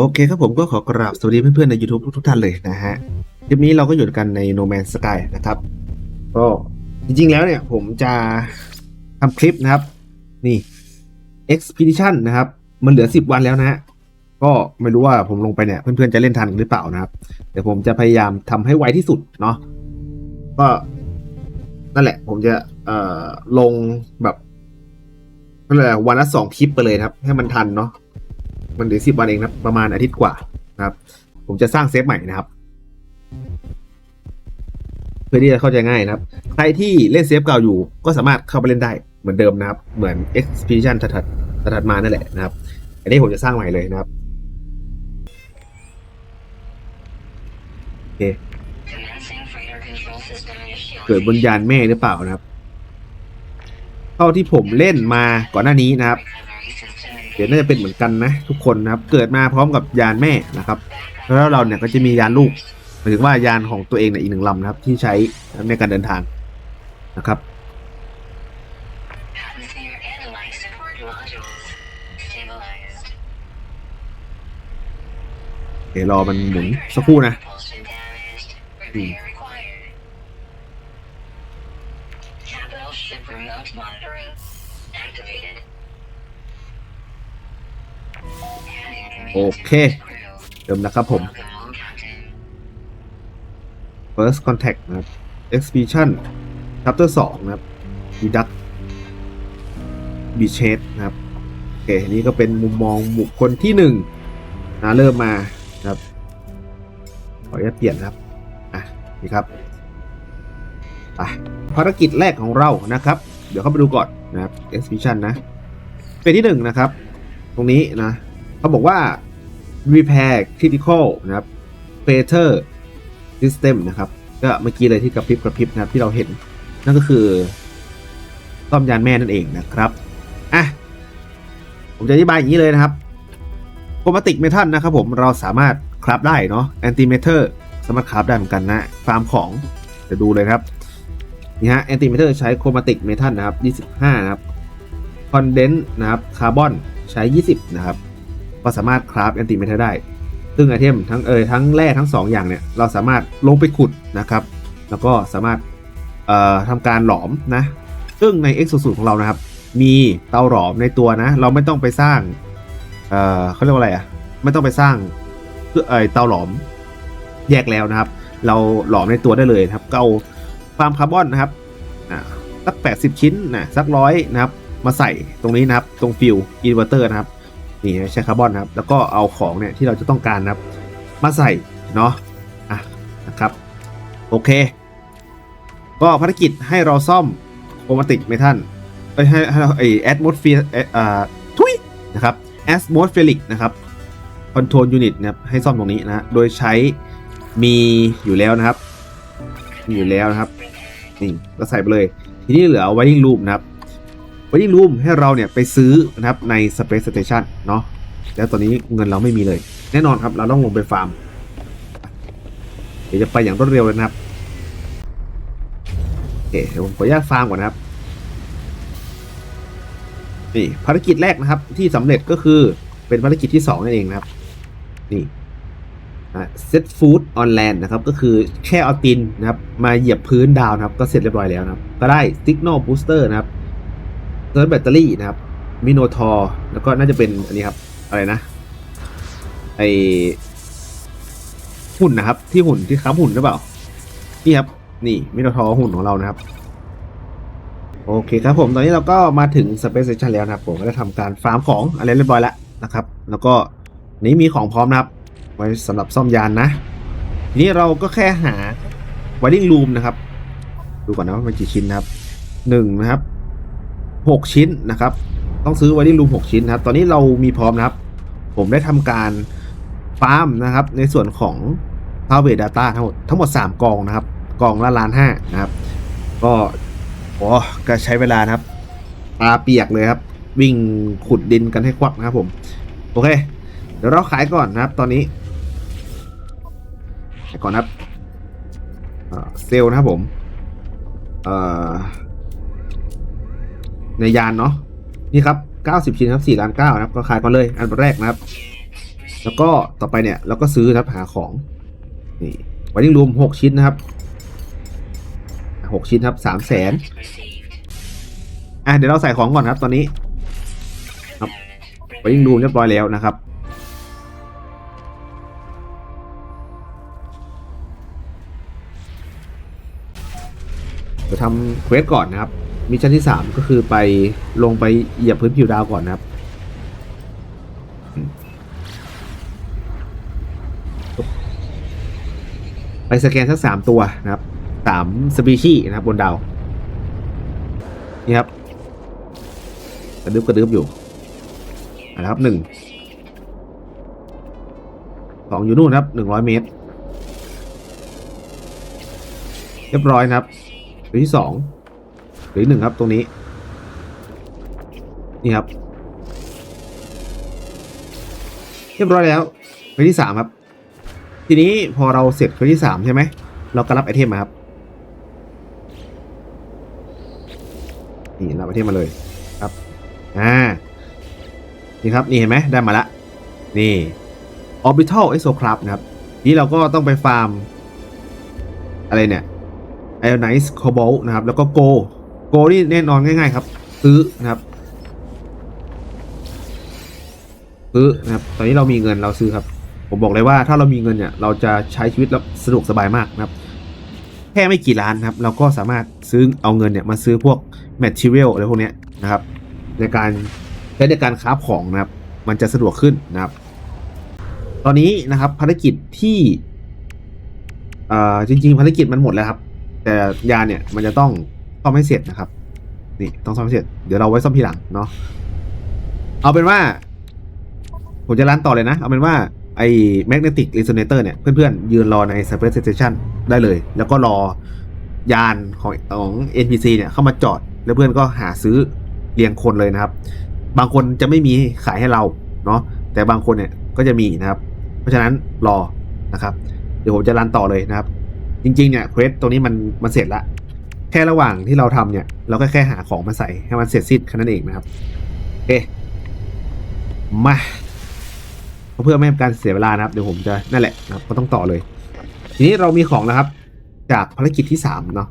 โอเคครับผมก็ขอกราบสวัสดีเพื่อนๆใน YouTube ทุกๆท่านเลยนะฮะคลิปนี้เราก็อยู่กันใน No Man's Sky นะครับ ก็จริงๆแล้วเนี่ยผมจะทำคลิปนะครับ นี่ Expedition นะครับ มันเหลือ 10 วันแล้วนะฮะก็ไม่รู้ว่าผมลงไปเนี่ย เพื่อนๆจะเล่นทันหรือเปล่านะครับเดี๋ยวผมจะพยายามทำให้ไวที่สุดเนาะก็นั่นแหละ ผมจะเอ่อลงแบบนั่นแหละวันละสองคลิปไปเลยครับ ให้มันทันเนาะ มันเหลือสิบวันเองนะครับประมาณอาทิตย์กว่านะครับ ผมจะสร้างเซฟใหม่นะครับ เพื่อที่จะเข้าใจง่ายนะครับ ใครที่เล่นเซฟเก่าอยู่ก็สามารถเข้าไปเล่นได้เหมือนเดิมนะครับ เหมือน Expedition ถัดๆถัดมานั่นแหละนะครับ อันนี้ผมจะสร้างใหม่เลยนะครับโอเคเกิดบนยานแม่หรือเปล่านะครับ เท่าที่ผมเล่นมาก่อนหน้านี้นะครับ เดี๋ยวน่าจะเป็นเหมือนกันนะทุกคนนะครับ เกิดมาพร้อมกับยานแม่นะครับ แล้วเราเนี่ยก็จะมียานลูกหมายถึงว่ายานของตัวเองเนี่ยอีกหนึ่งลำนะครับ ที่ใช้ในการเดินทางนะครับเดี๋ยวรอมันหมุนสักครู่นะ โอเค เริ่มแล้วครับผม first contact นะครับ expedition chapter 2 นะครับ deduct b e c h e นะครับ โอเค นี่ก็เป็นมุมมองบุคคลที่หนึ่งนะเริ่มมานะครับ ขออนุญาตเปลี่ยนนะครับ อะ นี่ครับอะภารกิจแรกของเรานะครับ เดี๋ยวเข้าไปดูก่อนนะครับ expedition นะ เป็นที่หนึ่งนะครับ ตรงนี้นะ เขาบอกว่า repair critical นะครับ failure system นะครับก็เมื่อกี้เลยที่กระพริบกระพริบนะครับที่เราเห็น นั่นก็คือซ่อมยานแม่นั่นเองนะครับอะผมจะอธิบายอย่างนี้เลยนะครับโครมาติกเมทัลนะครับผมเราสามารถคราฟได้เนาะแอนติเมเทอร์สามารถคราฟได้เหมือนกันนะฟาร์มของจะดูเลยครับนี่ฮะแอนติเมเทอร์ใช้โครมาติกเมทัลนะครับ 25 นะครับคอนเดนต์นะครับคาร์บอนใช้ 20 นะครับ ก็สามารถคราฟแอนติเมทอร์ได้ ซึ่งไอเทมทั้งเอยทั้งแร่ทั้ง 2 อย่างเนี่ยเราสามารถลงไปขุดนะครับ แล้วก็สามารถเอ่อทำการหลอมนะ ซึ่งใน X สูตรของเรานะครับ มีเตาหลอมในตัวนะ เราไม่ต้องไปสร้างเอ่อเขาเรียกว่าอะไรอะไม่ต้องไปสร้างเพื่อเอยเตาหลอมแยกแล้วนะครับ เราหลอมในตัวได้เลยครับก็เอาฟาร์มคาร์บอนนะครับอะสัก 80 ชิ้นนะสักร้อยนะครับ มาใส่ตรงนี้นะครับ ตรงฟิลอินเวอร์เตอร์นะครับ นี่ใช้คาร์บอนนะครับ แล้วก็เอาของเนี่ยที่เราจะต้องการนะครับ มาใส่เนาะอะนะครับ โอเค ก็ภารกิจให้เราซ่อมโครมาติกเมทัลเอ้ยให้ให้เราไอแอดมอสเฟียอ่าทุยนะครับแอสมอสเฟลิกนะครับคอนโทรลยูนิตนะครับให้ซ่อมตรงนี้นะฮะโดยใช้มีอยู่แล้วนะครับ มีอยู่แล้วนะครับนี่ก็ใส่ไปเลย ทีนี้เหลือ waiting room นะครับ waiting room ให้เราเนี่ยไปซื้อนะครับใน space station เนาะแล้วตอนนี้เงินเราไม่มีเลย แน่นอนครับเราต้องลงไปฟาร์ม เดี๋ยวจะไปอย่างรวดเร็วเลยนะครับโอเคเดี๋ยวผมขออนุญาตฟาร์มก่อนนะครับนี่ภารกิจแรกนะครับ ที่สำเร็จก็คือเป็นภารกิจที่2นั่นเองนะครับ นี่ set food on land นะครับ ก็คือแค่เอาตินนะครับ มาเหยียบพื้นดาวนะครับ ก็เสร็จเรียบร้อยแล้วนะครับ ก็ได้ signal booster นะครับ เซิร์ชแบตเตอรี่นะครับมิโนทอร์แล้วก็น่าจะเป็นอันนี้ครับ อะไรนะ ไอหุ่นนะครับ ที่หุ่นที่ค้ำหุ่นหรือเปล่า นี่ครับ นี่มิโนทอร์หุ่นของเรานะครับ โอเคครับผม ตอนนี้เราก็มาถึง Space Station แล้วนะครับ ผมก็ได้ทำการฟาร์มของอะไรเรียบร้อยแล้วนะครับ แล้วก็นี้มีของพร้อมนะครับ ไว้สำหรับซ่อมยานนะ ทีนี้เราก็แค่หา Winding Room นะครับ ดูก่อนนะว่ามันกี่ชิ้นนะครับหนึ่งนะครับ หกชิ้นนะครับ ต้องซื้อ Winding Room หกชิ้นนะครับ ตอนนี้เรามีพร้อมนะครับ ผมได้ทำการฟาร์มนะครับ ในส่วนของ p o w e r Data ทั้งหมดทั้งหมด 3 กองนะครับ กองละล้านห้านะครับ ก็โอ้ก็ใช้เวลานะครับตาเปียกเลยครับ วิ่งขุดดินกันให้ควักนะครับผม โอเค เดี๋ยวเราขายก่อนนะครับ ตอนนี้ขายก่อนนะครับเซลนะครับผม เอ่อ ในยานเนาะนี่ครับ 90 ชิ้นครับ4ล้าน9นะครับก็ขายก่อนเลยอันแรกนะครับ แล้วก็ต่อไปเนี่ยเราก็ซื้อนะครับหาของนี่วันนี้รวมหกชิ้นนะครับหกชิ้นครับสามแสนอะเดี๋ยวเราใส่ของก่อนครับตอนนี้ Up. Component วันนี้รวมเรียบร้อยแล้วนะครับเดี๋ยวทำเควสก่อนนะครับ มิชชั่นที่ 3 ก็คือไปลงไปเหยียบพื้นผิวดาวก่อนนะครับไปสแกนสักสามตัวนะครับสามสปีชีนะครับบนดาว นี่ครับ กระดึบกระดึบอยู่นะครับหนึ่งสองอยู่นู่นครับหนึ่งร้อยเมตร เรียบร้อยนะครับตัวที่สอง หรือหนึ่งครับตรงนี้ นี่ครับ เรียบร้อยแล้วเควสที่สามครับ ทีนี้พอเราเสร็จเควสที่สามใช่ไหมเราก็รับไอเทมมาครับนี่รับไอเทมมาเลยครับอ่านี่ครับนี่เห็นไหมได้มาละนี่ orbital exocraft นะครับนี่เราก็ต้องไปฟาร์ม อะไรเนี่ย ionize cobalt นะครับ แล้วก็ go go นี่แน่นอนง่ายๆครับ ซื้อนะครับ ซื้อนะครับ ตอนนี้เรามีเงินเราซื้อครับ ผมบอกเลยว่าถ้าเรามีเงินเนี่ย เราจะใช้ชีวิตเราสะดวกสบายมากนะครับ แค่ไม่กี่ล้านนะครับ เราก็สามารถซื้อเอาเงินเนี่ยมาซื้อพวก material อะไรพวกนี้นะครับ ในการใช้ในการค้าของนะครับ มันจะสะดวกขึ้นนะครับ ตอนนี้นะครับภารกิจที่จริง ๆ ภารกิจมันหมดแล้วครับ แต่ยานเนี่ยมันจะต้อง ซ่อมให้เสร็จนะครับ นี่ต้องซ่อมให้เสร็จ เดี๋ยวเราไว้ซ่อมทีหลังเนาะ เอาเป็นว่า ผมจะรันต่อเลยนะ เอาเป็นว่าไอ้ magnetic resonator เนี่ย เพื่อนๆ ยืนรอใน space station ได้เลย แล้วก็รอยานของของ NPC เนี่ยเข้ามาจอด แล้วเพื่อนก็หาซื้อเรียงคนเลยนะครับ บางคนจะไม่มีขายให้เราเนาะ แต่บางคนเนี่ยก็จะมีนะครับ เพราะฉะนั้นรอนะครับ เดี๋ยวผมจะรันต่อเลยนะครับ จริงๆเนี่ยเควสตรงนี้มันมันเสร็จละ แค่ระหว่างที่เราทำเนี่ย เราก็แค่หาของมาใส่ให้มันเสร็จสิ้นแค่นั้นเองนะครับโอเคมาเพื่อไม่ให้การเสียเวลานะครับ เดี๋ยวผมจะนั่นแหละนะครับ ก็ต้องต่อเลย ทีนี้เรามีของนะครับ จากภารกิจที่สามเนาะ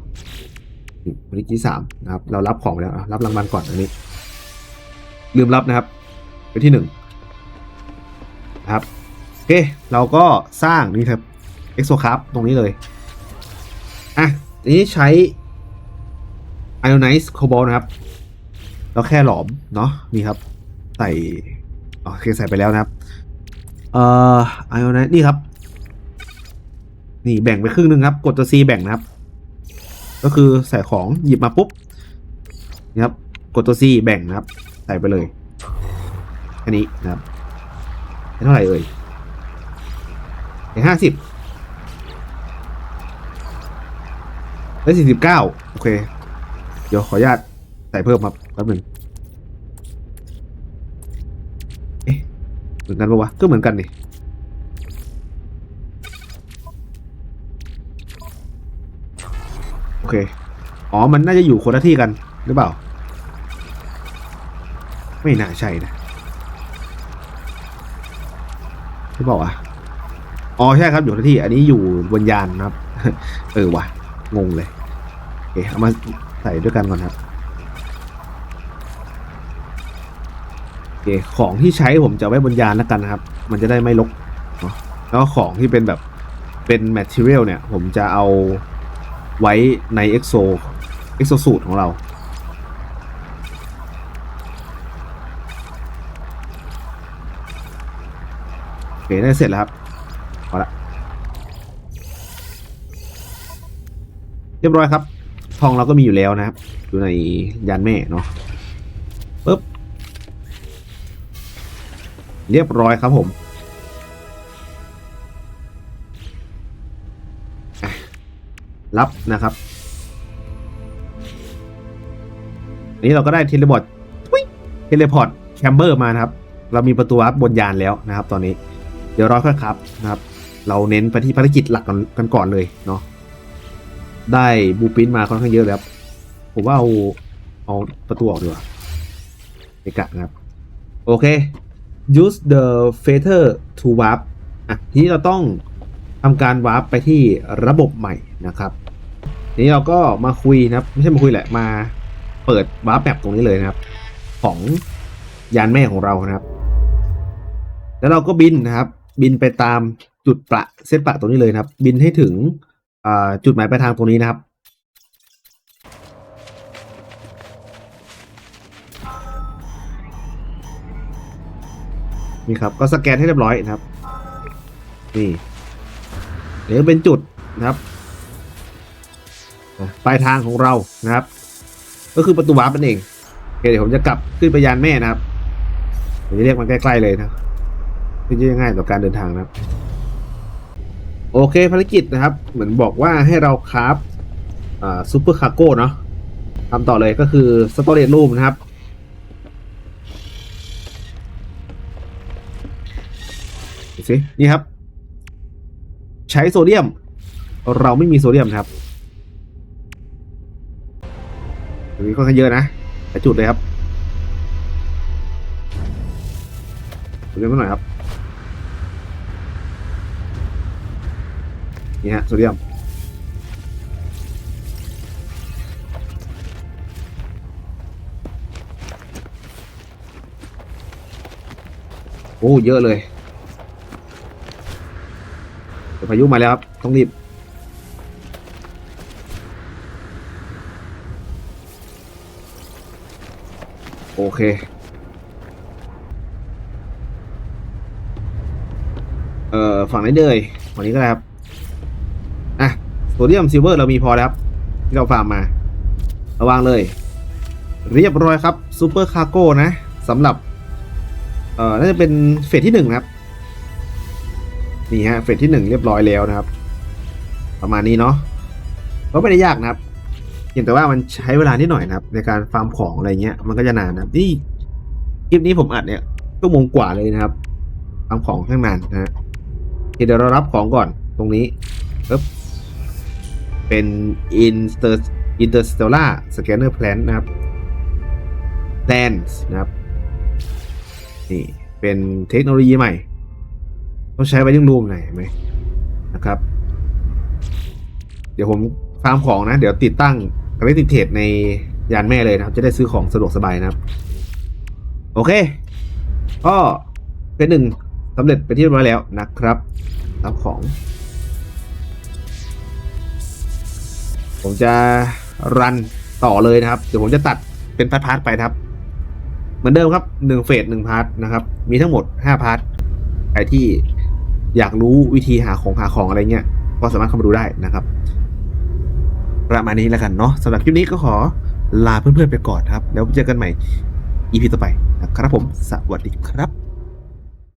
ภารกิจที่สามนะครับ เรารับของไปแล้วรับรางวัลก่อนอันนี้ ลืมรับนะครับเป็นที่หนึ่งนะครับโอเคเราก็สร้างนี่ครับ exo craft ตรงนี้เลยอะทีนี้ใช้ ionize cobalt นะครับเราแค่หลอมเนาะนี่ครับ ใส่อ๋อโอเคใส่ไปแล้วนะครับ เอ่อ ionize นี่ครับ นี่แบ่งไปครึ่งหนึ่งครับ กดตัว C แบ่งนะครับ ก็คือใส่ของหยิบมาปุ๊บนี่ครับ กดตัว C แบ่งนะครับ ใส่ไปเลย อันนี้นะครับเท่าไหร่เอ่ยห้าสิบได้สี่สิบเก้าโอเค เดี๋ยวขออนุญาตใส่เพิ่มครับแป๊บหนึ่งเอ๊ะเหมือนกันปะวะก็เหมือนกันนี่โอเคอ๋อมันน่าจะอยู่คนละที่กันหรือเปล่า ไม่น่าใช่นะหรือเปล่าวะอ๋อใช่ครับอยู่คนละที่ อันนี้อยู่บนยานนะครับ เออวะงงเลยโอเคเอามา ส่ด้วยกันก่อนครับโอเคของที่ใช้ผมจะไว้บนยานแล้วกันนะครับ มันจะได้ไม่ลกเนาะแล้วของที่เป็นแบบเป็น material เนี่ย ผมจะเอาไว้ใน exo exo suit ของเราโอเคได้เสร็จแล้วครับพอละเรียบร้อยครับ ทองเราก็มีอยู่แล้วนะครับอยู่ในยานแม่เนาะปึ๊บเรียบร้อยครับผมรับนะครับอันนี้เราก็ได้เทเลพอร์ตเทเลพอร์ตแคมเบอร์มานะครับ เรามีประตูอัพบนยานแล้วนะครับ ตอนนี้ เดี๋ยวรอค่อยครับนะครับ เราเน้นไปที่ภารกิจหลักกันก่อนเลยเนาะ ได้บูปินมาค่อนข้างเยอะแล้วผมว่าเอาเอาประตูออกดีกว่าเอกะนะครับ โอเค use the feather to warp อะทีนี้เราต้องทำการ warp ไปที่ระบบใหม่นะครับทีนี้เราก็มาคุยนะครับ ไม่ใช่มาคุยแหละมาเปิด warp map ตรงนี้เลยนะครับ ของยานแม่ของเรานะครับ แล้วเราก็บินนะครับ บินไปตามจุดประเส้นประตรงนี้เลยนะครับ บินให้ถึง จุดหมายปลายทางตรงนี้นะครับนี่ครับก็สแกนให้เรียบร้อยนะครับ นี่เดี๋ยวเป็นจุดนะครับปลายทางของเรานะครับ ก็คือประตูวาร์ปนั่นเองเเดี๋ยวผมจะกลับขึ้นไปยานแม่นะครับผมจะเรียกมันใกล้ๆเลยนะเพื่อจะง่ายต่อการเดินทางนะครับ โอเคภารกิจนะครับ เหมือนบอกว่าให้เราคราฟซูเปอร์คาร์โก้เนาะทำต่อเลยก็คือสตอเรจรูมนะครับ ดูสิ นี่ครับ ใช้โซเดียม เราไม่มีโซเดียมนะครับตรงนี้ค่อนข้างเยอะนะแต่จุดเลยครับเดียมมาหน่อยครับ นี่ฮะโซเดียมโอ้เยอะเลยพายุมาแล้วครับ ต้องรีบโอเค เอ่อ ฝั่งไหนเดยฝั่งนี้ก็ได้ครับ โซเดียมซิลเวอร์เรามีพอแล้วครับ ที่เราฟาร์มมา ระวังเลย เรียบร้อยครับซูเปอร์คาร์โก้นะสำหรับ เอ่อ น่าจะเป็นเฟสที่หนึ่งนะครับ นี่ฮะ เฟสที่หนึ่งเรียบร้อยแล้วนะครับ ประมาณนี้เนาะก็ไม่ได้ยากนะครับเพียงแต่ว่ามันใช้เวลานิดหน่อยนะครับ ในการฟาร์มของอะไรเงี้ย มันก็จะนานนะนี่คลิปนี้ผมอัดเนี่ยก็มงกว่าเลยนะครับฟาร์มของข้างนานนะฮะเคเดี๋ยวเรารับของก่อนตรงนี้ปึ๊บ เป็น Inter Interstellar Scanner Plan นะครับ Plans นะครับ นี่ เป็นเทคโนโลยีใหม่ ต้องใช้ไว้ยังรูมหน่อยเห็นไหมนะครับ เดี๋ยวผมฟาร์มของนะ เดี๋ยวติดตั้งกราฟิกเทรดในยานแม่เลยนะครับ จะได้ซื้อของสะดวกสบายนะครับ โอเค ก็เป็นหนึ่งสำเร็จไปที่เรียบร้อยแล้วนะครับรับของ ผมจะรันต่อเลยนะครับ เดี๋ยวผมจะตัดเป็นพาร์ทๆไปนะครับ เหมือนเดิมครับหนึ่งเฟสหนึ่งพาร์ทนะครับ มีทั้งหมดห้าพาร์ทใครที่อยากรู้วิธีหาของหาของอะไรเงี้ย ก็สามารถเข้ามาดูได้นะครับ ประมาณนี้แล้วกันเนาะสำหรับคลิปนี้ก็ขอลาเพื่อนๆไปก่อนครับ แล้วเจอกันใหม่ EP ต่อไปนะครับผม สวัสดีครับ